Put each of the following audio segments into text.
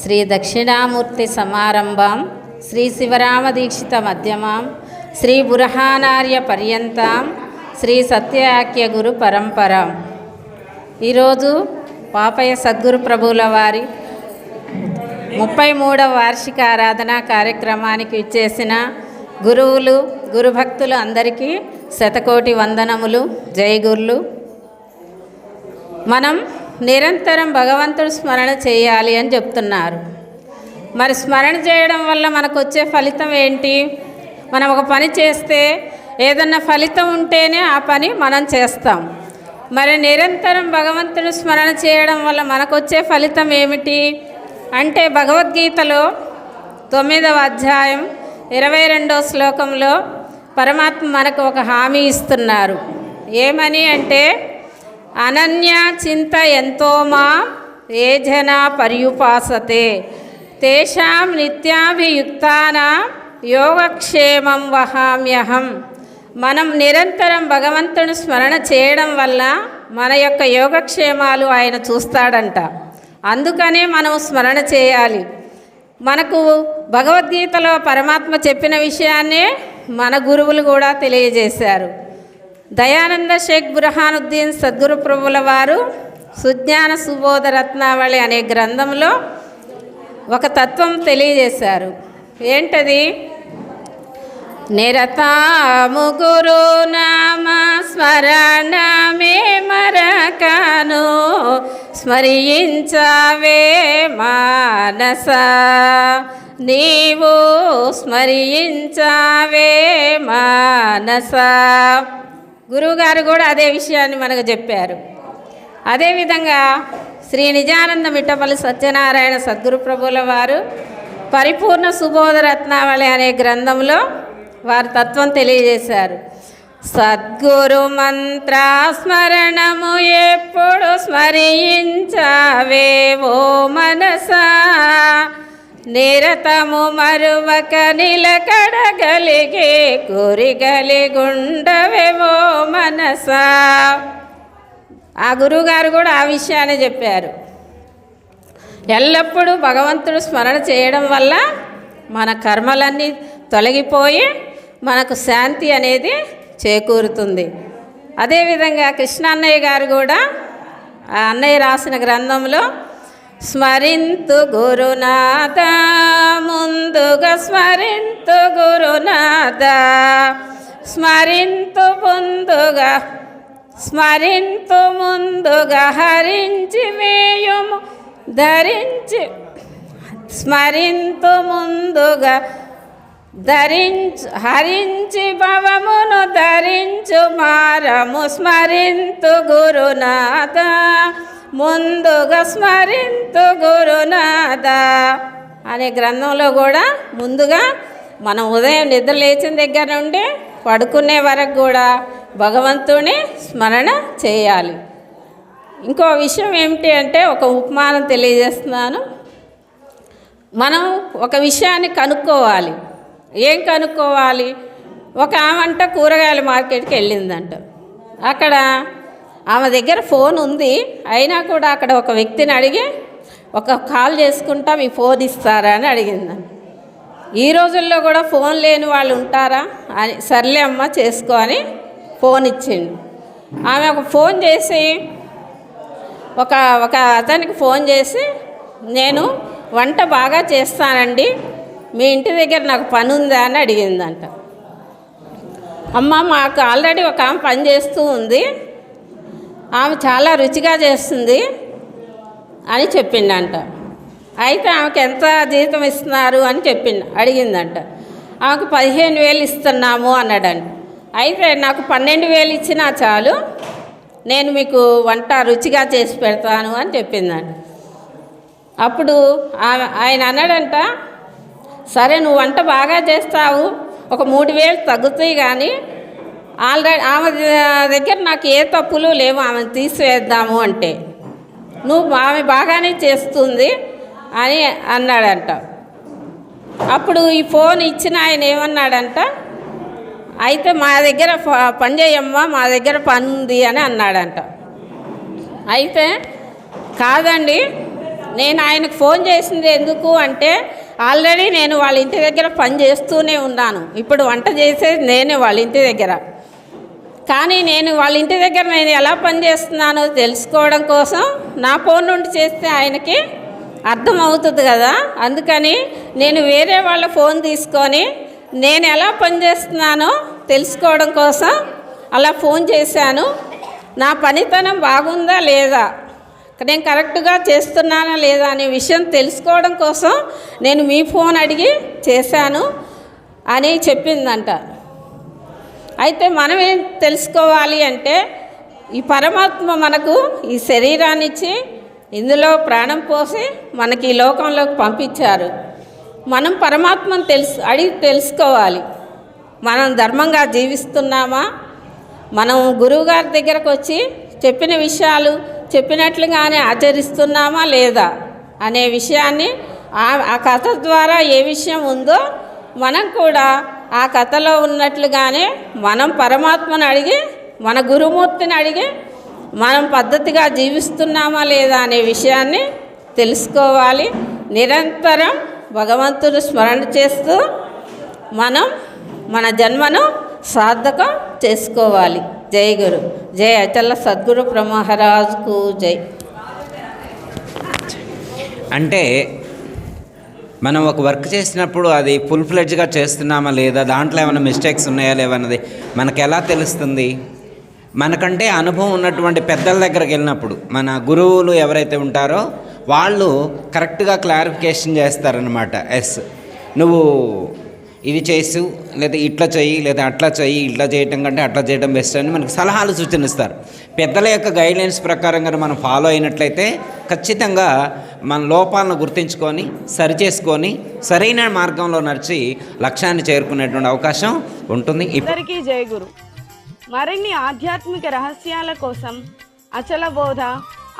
శ్రీ దక్షిణామూర్తి సమారంభం శ్రీ శివరామ దీక్షిత మధ్యమం శ్రీ బురహానార్య పర్యంతం శ్రీ సత్యాఖ్య గురు పరంపరం. ఈరోజు పాపయ్య సద్గురు ప్రభువుల వారి ముప్పై మూడవ వార్షిక ఆరాధన కార్యక్రమానికి ఇచ్చేసిన గురువులు గురుభక్తులు అందరికీ శతకోటి వందనములు జయగుర్లు. మనం నిరంతరం భగవంతుడు స్మరణ చేయాలి అని చెప్తున్నారు. మరి స్మరణ చేయడం వల్ల మనకు వచ్చే ఫలితం ఏంటి? మనం ఒక పని చేస్తే ఏదన్నా ఫలితం ఉంటేనే ఆ పని మనం చేస్తాం. మరి నిరంతరం భగవంతుడు స్మరణ చేయడం వల్ల మనకు వచ్చే ఫలితం ఏమిటి? అంటే భగవద్గీతలో తొమ్మిదవ అధ్యాయం ఇరవై రెండో శ్లోకంలో పరమాత్మ మనకు ఒక హామీ ఇస్తున్నారు. ఏమని అంటే అనన్య చింత ఎంతో మా ఏ జన పర్యుపాసతే. తేషాం నిత్యాభియుక్తాన యోగక్షేమం వహామ్యహం. మనం నిరంతరం భగవంతుని స్మరణ చేయడం వల్ల మన యొక్క యోగక్షేమాలు ఆయన చూస్తాడంట. అందుకనే మనం స్మరణ చేయాలి. మనకు భగవద్గీతలో పరమాత్మ చెప్పిన విషయాన్నే మన గురువులు కూడా తెలియజేశారు. దయానంద షేక్ బురహానుద్దీన్ సద్గురు ప్రభుల వారు సుజ్ఞాన సుబోధ రత్నావళి అనే గ్రంథంలో ఒక తత్వం తెలియజేశారు. ఏంటది? నిరతాము గురు నామ స్మరణమే మరకను స్మరించవే మానస. నీవు స్మరించవే మానస. గురువుగారు కూడా అదే విషయాన్ని మనకు చెప్పారు. అదేవిధంగా శ్రీ నిజానంద మిట్టపల్లి సత్యనారాయణ సద్గురు ప్రభుల వారు పరిపూర్ణ సుబోధ రత్నావళి అనే గ్రంథంలో వారు తత్వం తెలియజేశారు. సద్గురు మంత్ర స్మరణము ఎప్పుడు స్మరించవేవో మనసా? నిరతము మరువక నిలకడగలిగే గురిగలిగుండవేవో మనసా. ఆ గురువుగారు కూడా ఆ విషయాన్ని చెప్పారు. ఎల్లప్పుడూ భగవంతుడు స్మరణ చేయడం వల్ల మన కర్మలన్నీ తొలగిపోయి మనకు శాంతి అనేది చేకూరుతుంది. అదేవిధంగా కృష్ణ అన్నయ్య గారు కూడా ఆ అన్నయ్య రాసిన గ్రంథంలో స్మరింతు గురునాథ ముందుగా స్మరింతు గురునాథ. స్మరింతు ముందుగా స్మరింతు ముందుగా హరించి వేయుము ధరించి స్మరింతు ముందుగా ధరించు హరించి భవమును ధరించు మారము స్మరింతు గురునాథ. ముందుగా స్మరింతు గురునాథ అనే గ్రంథంలో కూడా ముందుగా మనం ఉదయం నిద్ర లేచిన దగ్గర నుండి పడుకునే వరకు కూడా భగవంతుని స్మరణ చేయాలి. ఇంకో విషయం ఏమిటి అంటే ఒక ఉపమానం తెలియజేస్తున్నాను. మనం ఒక విషయాన్ని కనుక్కోవాలి. ఏం కనుక్కోవాలి? ఒక ఆమంట కూరగాయల మార్కెట్కి వెళ్ళిందంట. అక్కడ ఆమె దగ్గర ఫోన్ ఉంది. అయినా కూడా అక్కడ ఒక వ్యక్తిని అడిగి ఒక కాల్ చేసుకుంటా మీ ఫోన్ ఇస్తారా? అని అడిగింది. ఈ రోజుల్లో కూడా ఫోన్ లేని వాళ్ళు ఉంటారా? అని సర్లే అమ్మ చేసుకో అని ఫోన్ ఇచ్చిండు ఆమె ఒక ఫోన్ చేసి ఒక ఒక అతనికి ఫోన్ చేసి నేను వంట బాగా చేస్తానండి. మీ ఇంటి దగ్గర నాకు పని ఉందా? అని అడిగిందంట. అమ్మ మాకు ఆల్రెడీ ఒక ఆమె పని చేస్తూ ఉంది. ఆమె చాలా రుచిగా చేస్తుంది అని చెప్పిండంట అయితే ఆమెకు ఎంత జీతం ఇస్తున్నారు అని చెప్పింది అడిగిందంట. ఆమెకు పదిహేను వేలు ఇస్తున్నాము అన్నాడంట. అయితే నాకు పన్నెండు వేలు ఇచ్చినా చాలు నేను మీకు వంట రుచిగా చేసి పెడతాను అని చెప్పిందంట. అప్పుడు ఆమె ఆయన అన్నాడంట సరే నువ్వు వంట బాగా చేస్తావు ఒక మూడు వేలు తగ్గుతాయి కానీ ఆల్రెడీ ఆమె దగ్గర నాకు ఏ తప్పులు లేవు ఆమెను తీసివేద్దాము అంటే. నువ్వు ఆమె బాగానే చేస్తుంది అని అన్నాడంట. అప్పుడు ఈ ఫోన్ ఇచ్చిన ఆయన ఏమన్నాడంట? అయితే మా దగ్గర పని చేయమ్మా మా దగ్గర పని ఉంది అని అన్నాడంట. అయితే కాదండి నేను ఆయనకు ఫోన్ చేసింది ఎందుకు అంటే ఆల్రెడీ నేను వాళ్ళ ఇంటి దగ్గర పని చేస్తూనే ఉన్నాను. ఇప్పుడు వంట చేసేది నేనే వాళ్ళ ఇంటి దగ్గర. కానీ నేను వాళ్ళ ఇంటి దగ్గర నేను ఎలా పనిచేస్తున్నానో తెలుసుకోవడం కోసం నా ఫోన్ నుండి చేస్తే ఆయనకి అర్థమవుతుంది కదా. అందుకని నేను వేరే వాళ్ళ ఫోన్ తీసుకొని నేను ఎలా పనిచేస్తున్నానో తెలుసుకోవడం కోసం అలా ఫోన్ చేశాను. నా పనితనం బాగుందా లేదా? నేను కరెక్ట్గా చేస్తున్నానా లేదా అనే విషయం తెలుసుకోవడం కోసం నేను మీ ఫోన్ అడిగి చేశాను అని చెప్పిందంట. అయితే మనం ఏం తెలుసుకోవాలి అంటే ఈ పరమాత్మ మనకు ఈ శరీరాన్ని ఇచ్చి ఇందులో ప్రాణం పోసి మనకి ఈ లోకంలోకి పంపించారు. మనం పరమాత్మను తెలుసు అడిగి తెలుసుకోవాలి. మనం ధర్మంగా జీవిస్తున్నామా? మనం గురువుగారి దగ్గరకు వచ్చి చెప్పిన విషయాలు చెప్పినట్లుగానే ఆచరిస్తున్నామా లేదా అనే విషయాన్ని ఆ ఆ కథ ద్వారా ఏ విషయం ఉందో మనం కూడా ఆ కథలో ఉన్నట్లుగానే మనం పరమాత్మను అడిగి మన గురుమూర్తిని అడిగి మనం పద్ధతిగా జీవిస్తున్నామా లేదా అనే విషయాన్ని తెలుసుకోవాలి. నిరంతరం భగవంతుడు స్మరణ చేస్తూ మనం మన జన్మను సార్థకం చేసుకోవాలి. జై గురు. జై అచల సద్గురు ప్రమహారాజుకు జై. అంటే మనం ఒక వర్క్ చేసినప్పుడు అది ఫుల్ ఫ్లెడ్జ్గా చేస్తున్నామా లేదా? దాంట్లో ఏమైనా మిస్టేక్స్ ఉన్నాయా లేవన్నది మనకు ఎలా తెలుస్తుంది? మనకంటే అనుభవం ఉన్నటువంటి పెద్దల దగ్గరికి వెళ్ళినప్పుడు మన గురువులు ఎవరైతే ఉంటారో వాళ్ళు కరెక్ట్గా క్లారిఫికేషన్ చేస్తారనమాట ఎస్ నువ్వు ఇది చేసు లేదా ఇట్లా చెయ్యి లేదా అట్లా చెయ్యి ఇట్లా చేయటం కంటే అట్లా చేయడం బెస్ట్ అని మనకు సలహాలు సూచనిస్తారు పెద్దల యొక్క గైడ్లైన్స్ ప్రకారంగా మనం ఫాలో అయినట్లయితే ఖచ్చితంగా మన లోపాలను గుర్తించుకొని సరిచేసుకొని సరైన మార్గంలో నడిచి లక్ష్యాన్ని చేరుకునేటువంటి అవకాశం ఉంటుంది. ఇద్దరికీ జయగురు గురు. మరిన్ని ఆధ్యాత్మిక రహస్యాల కోసం అచల బోధ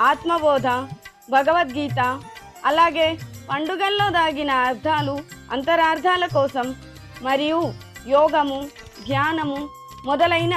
ఆత్మబోధ భగవద్గీత అలాగే పండుగల్లో దాగిన అర్థాలు అంతరార్థాల కోసం మరియు యోగము ధ్యానము మొదలైన